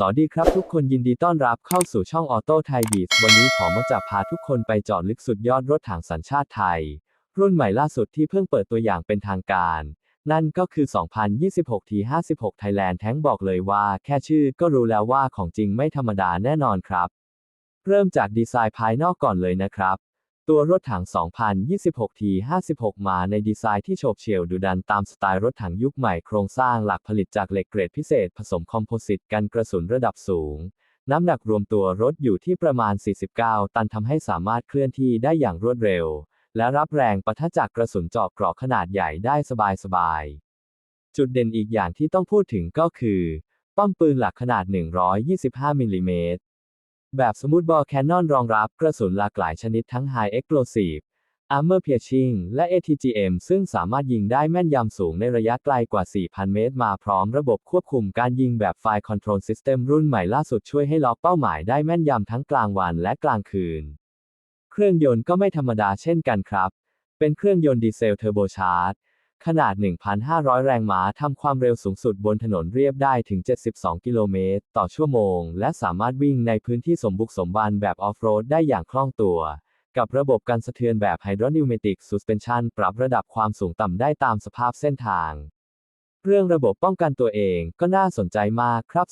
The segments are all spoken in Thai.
สวัสดีครับทุกคนยินดีต้อนรับเข้าสู่ช่องออโต้ไทยบีสวันนี้ผมจะพาทุกคนไปเจาะลึกสุดยอดรถถังสัญชาติไทย รุ่นใหม่ล่าสุดที่เพิ่งเปิดตัวอย่างเป็นทางการ นั่นก็คือ 2026 T56 Thailand แท้งบอกเลยว่า แค่ชื่อก็รู้แล้วว่าของจริงไม่ธรรมดาแน่นอนครับ เริ่มจากดีไซน์ภายนอกก่อนเลยนะครับ ตัวรถถัง 2026 T56 มาในดีไซน์ที่โฉบเฉี่ยวดุดันตามสไตล์รถถังยุคใหม่โครงสร้างหลักผลิตจากเหล็กเกรดพิเศษผสมคอมโพสิตกันกระสุนระดับสูง น้ำหนักรวมตัวรถอยู่ที่ประมาณ 49 ตันทำให้สามารถเคลื่อนที่ได้อย่างรวดเร็ว และรับแรงปะทะจากกระสุนเจาะเกราะขนาดใหญ่ได้สบายๆ จุดเด่นอีกอย่างที่ต้องพูดถึงก็คือ ป้อมปืนหลักขนาด 125 มิลลิเมตร แบบสมูทบอลแคนนอนรองรับกระสุนหลากหลายชนิดทั้ง High Explosive Armor Piercing และ ATGM ซึ่งสามารถยิงได้แม่นยำสูงในระยะไกลกว่า 4,000 เมตร มาพร้อมระบบควบคุมการยิงแบบ Fire Control System รุ่นใหม่ล่าสุดช่วยให้ล็อกเป้าหมายได้แม่นยำทั้งกลางวันและกลางคืน เครื่องยนต์ก็ไม่ธรรมดาเช่นกันครับ เป็นเครื่องยนต์ดีเซลเทอร์โบชาร์จ ขนาด 1,500 แรงม้าทำความเร็วสูงสุดบนถนนเรียบได้ถึง 72 กิโลเมตร ต่อชั่วโมง และสามารถวิ่งในพื้นที่สมบุกสมบันแบบออฟโรดได้อย่างคล่องตัว กับระบบการสะเทือนแบบไฮดรอนิวเมติก Suspension ปรับระดับความสูงต่ำได้ตามสภาพเส้นทาง เรื่องระบบป้องกันตัวเองก็น่าสนใจมากครับ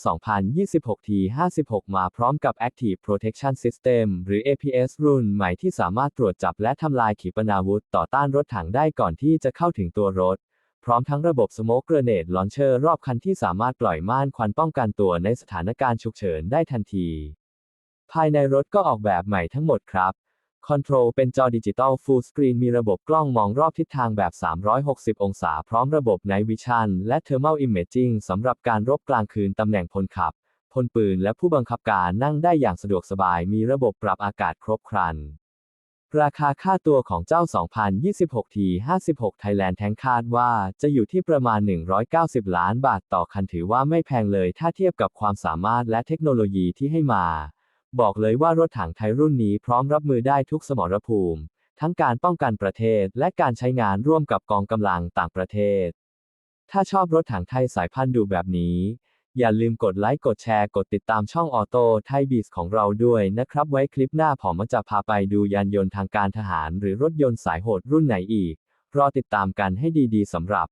2026 T56 มาพร้อมกับ Active Protection System หรือ APS รุ่นใหม่ที่สามารถตรวจจับและทำลายขีปนาวุธต่อต้านรถถังได้ก่อนที่จะเข้าถึงตัวรถ พร้อมทั้งระบบ Smoke Grenade Launcher รอบคันที่สามารถปล่อยม่านควันป้องกันตัวในสถานการณ์ฉุกเฉินได้ทันที ภายในรถก็ออกแบบใหม่ทั้งหมดครับ คอนโทรลเป็นจอดิจิตอลฟูลสกรีนมีระบบกล้องมองรอบทิศทางแบบ 360 องศา พร้อมระบบ Night Vision และ Thermal Imaging สำหรับการรบกลางคืนตำแหน่งพลขับ พลปืนและผู้บังคับการนั่งได้อย่างสะดวกสบาย มีระบบปรับอากาศครบครัน ราคาค่าตัวของเจ้า 2026 T56 Thailand แทงคาดว่าจะอยู่ที่ประมาณ 190 ล้านบาทต่อคันถือว่าไม่แพงเลยถ้าเทียบกับความสามารถและเทคโนโลยีที่ให้มา บอกเลยว่ารถถังไทยรุ่นนี้พร้อมรับมือได้ทุกสมรภูมิ ทั้งการป้องกันประเทศและการใช้งานร่วมกับกองกำลังต่างประเทศ ถ้าชอบรถถังไทยสายพันธุ์ดูแบบนี้ อย่าลืมกดไลค์กดแชร์กดติดตามช่องออโต้ไทยบีสของเราด้วยนะครับ ไว้คลิปหน้าผมจะพาไปดูยานยนต์ทางการทหาร หรือรถยนต์สายโหดรุ่นไหนอีก รอติดตามกันให้ดีๆสำหรับ